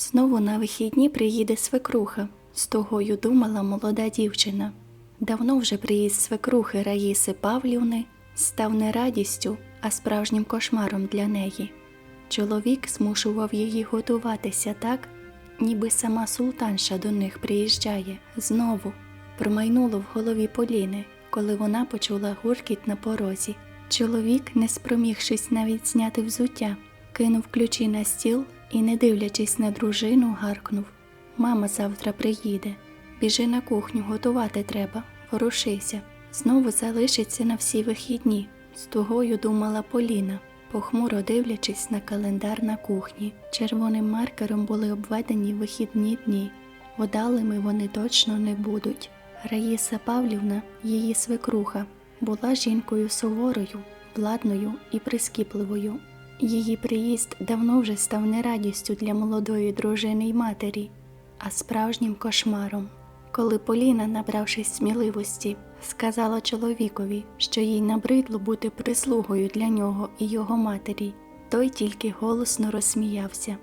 Знову на вихідні приїде свекруха, з тогою думала молода дівчина. Давно вже приїзд свекрухи Раїси Павлівни став не радістю, а справжнім кошмаром для неї. Чоловік змушував її готуватися так, ніби сама султанша до них приїжджає. Знову промайнуло в голові Поліни, коли вона почула гуркіт на порозі. Чоловік, не спромігшись навіть зняти взуття, кинув ключі на стіл і, не дивлячись на дружину, гаркнув Мама завтра приїде. Біжи на кухню, готувати треба, ворушися. Знову залишиться на всі вихідні. З тугою думала Поліна, похмуро дивлячись на календар на кухні. Червоним маркером були обведені вихідні дні. Водалими вони точно не будуть. Раїса Павлівна, її свекруха, була жінкою суворою, владною і прискіпливою. Її приїзд давно вже став не радістю для молодої дружини й матері, а справжнім кошмаром. Коли Поліна, набравшись сміливості, сказала чоловікові, що їй набридло бути прислугою для нього і його матері, той тільки голосно розсміявся.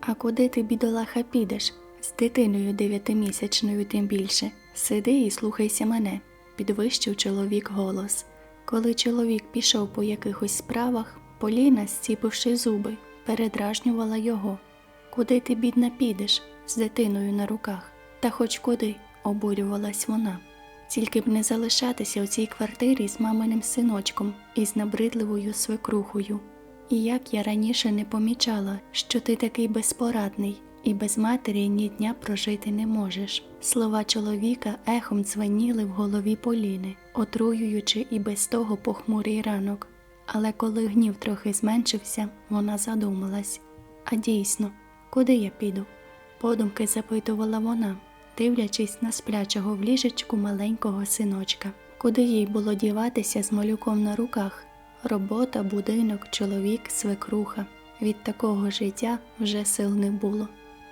А куди ти, бідолаха, підеш? З дитиною дев'ятимісячною тим більше. Сиди і слухайся мене, підвищив чоловік голос. Коли чоловік пішов по якихось справах, Поліна, зціпивши зуби, передражнювала його. Куди ти, бідна, підеш з дитиною на руках? Та хоч куди, обурювалась вона. Тільки б не залишатися у цій квартирі з маминим синочком і з набридливою свекрухою. І як я раніше не помічала, що ти такий безпорадний і без матері ні дня прожити не можеш. Слова чоловіка ехом дзвеніли в голові Поліни, отруюючи і без того похмурий ранок. Але коли гнів трохи зменшився, вона задумалась. А дійсно, куди я піду? Подумки запитувала вона, дивлячись на сплячого в ліжечку маленького синочка. Куди їй було діватися з малюком на руках? Робота, будинок, чоловік, свекруха. Від такого життя вже сил не було.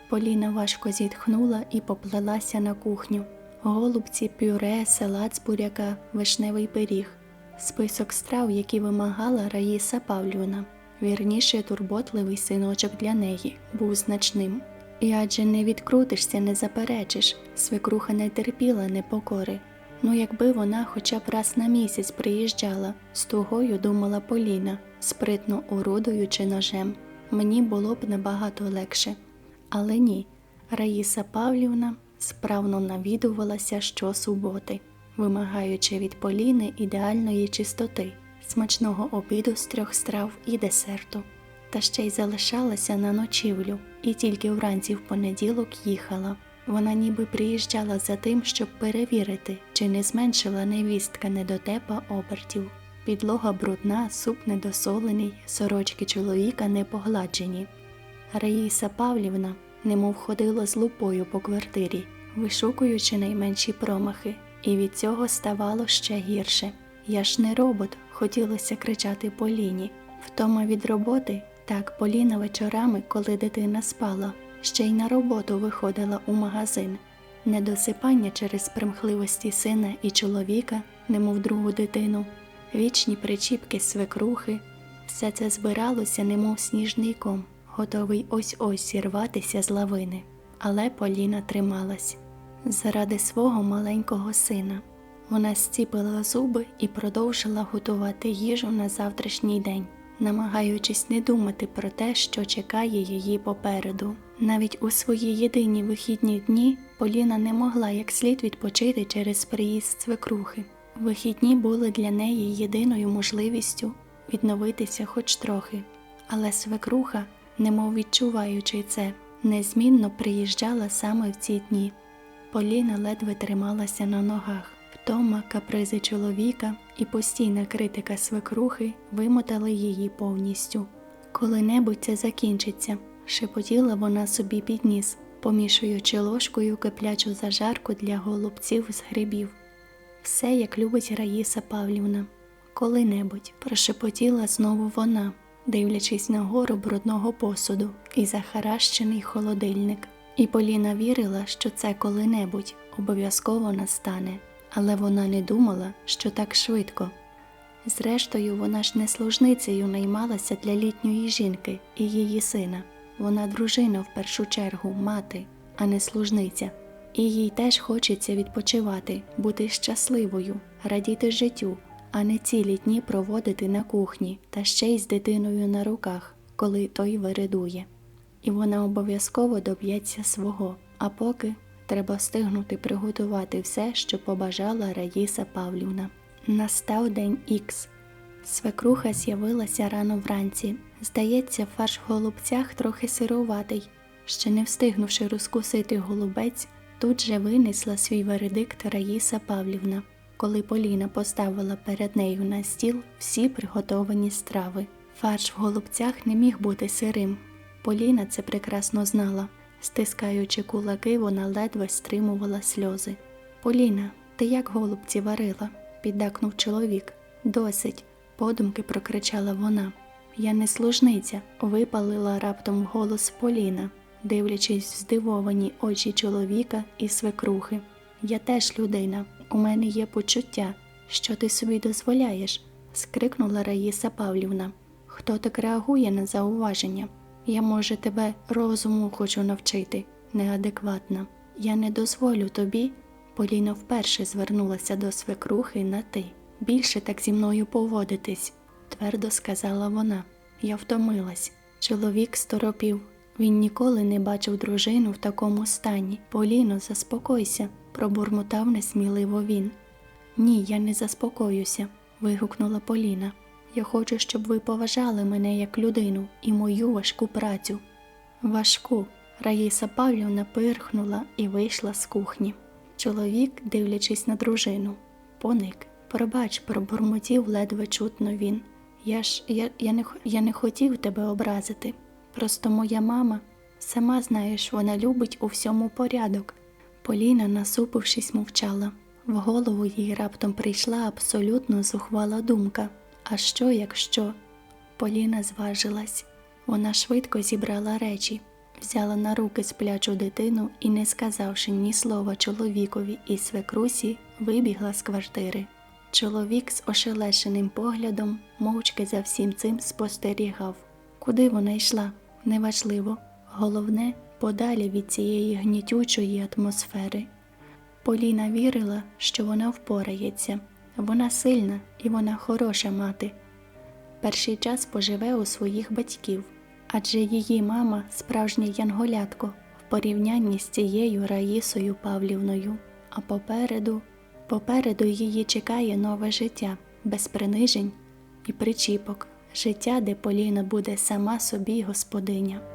Поліна важко зітхнула і поплелася на кухню. Голубці, пюре, салат з буряка, вишневий пиріг. Список страв, які вимагала Раїса Павлівна. Вірніше, турботливий синочок для неї був значним. І адже не відкрутишся, не заперечиш, свекруха не терпіла непокори. Ну, якби вона хоча б раз на місяць приїжджала, з тугою думала Поліна, спритно орудуючи ножем. Мені було б набагато легше. Але ні, Раїса Павлівна справно навідувалася щосуботи, вимагаючи від Поліни ідеальної чистоти, смачного обіду з трьох страв і десерту. Та ще й залишалася на ночівлю, і тільки вранці в понеділок їхала. Вона ніби приїжджала за тим, щоб перевірити, чи не зменшила невістка недотепа обертів. Підлога брудна, суп недосолений, сорочки чоловіка не погладжені. Раїса Павлівна немов ходила з лупою по квартирі, вишукуючи найменші промахи, і від цього ставало ще гірше. Я ж не робот, хотілося кричати Поліні. Втома від роботи, так Поліна вечорами, коли дитина спала, ще й на роботу виходила у магазин. Недосипання через примхливості сина і чоловіка, немов другу дитину, вічні причіпки свекрухи, все це збиралося, немов сніжний ком, готовий ось-ось зірватися з лавини. Але Поліна трималась заради свого маленького сина. Вона зціпила зуби і продовжила готувати їжу на завтрашній день, намагаючись не думати про те, що чекає її попереду. Навіть у свої єдині вихідні дні Поліна не могла як слід відпочити через приїзд свекрухи. Вихідні були для неї єдиною можливістю відновитися хоч трохи, але свекруха, немов відчуваючи це, незмінно приїжджала саме в ці дні. Поліна ледве трималася на ногах. Втома, капризи чоловіка і постійна критика свекрухи вимотали її повністю. Коли-небудь це закінчиться, шепотіла вона собі під ніс, помішуючи ложкою киплячу зажарку для голубців з грибів. Все, як любить Раїса Павлівна. Коли-небудь прошепотіла знову вона, дивлячись на гору брудного посуду і захаращений холодильник. І Поліна вірила, що це коли-небудь обов'язково настане, але вона не думала, що так швидко. Зрештою, вона ж не служницею наймалася для літньої жінки і її сина. Вона дружина в першу чергу, мати, а не служниця. І їй теж хочеться відпочивати, бути щасливою, радіти життю, а не цілі дні проводити на кухні та ще й з дитиною на руках, коли той виридує. І вона обов'язково доб'ється свого, а поки треба встигнути приготувати все, що побажала Раїса Павлівна. Настав день Ікс. Свекруха з'явилася рано вранці. Здається, фарш в голубцях трохи сируватий. Ще не встигнувши розкусити голубець, тут же винесла свій вердикт Раїса Павлівна, коли Поліна поставила перед нею на стіл всі приготовані страви. Фарш в голубцях не міг бути сирим. Поліна це прекрасно знала. Стискаючи кулаки, вона ледве стримувала сльози. Поліна, ти як голубці варила? піддакнув чоловік. Досить, подумки прокричала вона. Я не служниця, випалила раптом голос Поліна, дивлячись в здивовані очі чоловіка і свекрухи. Я теж людина, у мене є почуття. Що ти собі дозволяєш? скрикнула Раїса Павлівна. Хто так реагує на зауваження? Я, може, тебе розуму хочу навчити, неадекватна. Я не дозволю тобі. Поліна вперше звернулася до свекрухи на ти. Більше так зі мною поводитись, твердо сказала вона. Я втомилась. Чоловік сторопів. Він ніколи не бачив дружину в такому стані. Поліно, заспокойся, пробурмотав несміливо він. Ні, я не заспокоюся, вигукнула Поліна. Я хочу, щоб ви поважали мене як людину і мою важку працю. Важку. Раїса Павлівна пирхнула і вийшла з кухні. Чоловік, дивлячись на дружину, поник. Пробач, пробурмотів ледве чутно він. Я ж я, я, не, я не хотів тебе образити. Просто моя мама, сама знаєш, вона любить у всьому порядок. Поліна, насупившись, мовчала. В голову їй раптом прийшла абсолютно зухвала думка. А що, якщо? Поліна зважилась. Вона швидко зібрала речі, взяла на руки сплячу дитину і, не сказавши ні слова чоловікові і свекрусі, вибігла з квартири. Чоловік з ошелешеним поглядом мовчки за всім цим спостерігав. Куди вона йшла? Неважливо. Головне, подалі від цієї гнітючої атмосфери. Поліна вірила, що вона впорається. Вона сильна і вона хороша мати. Перший час поживе у своїх батьків, адже її мама справжнє янголятко в порівнянні з цією Раїсою Павлівною. А попереду, попереду її чекає нове життя, без принижень і причіпок, життя, де Поліна буде сама собі господиня.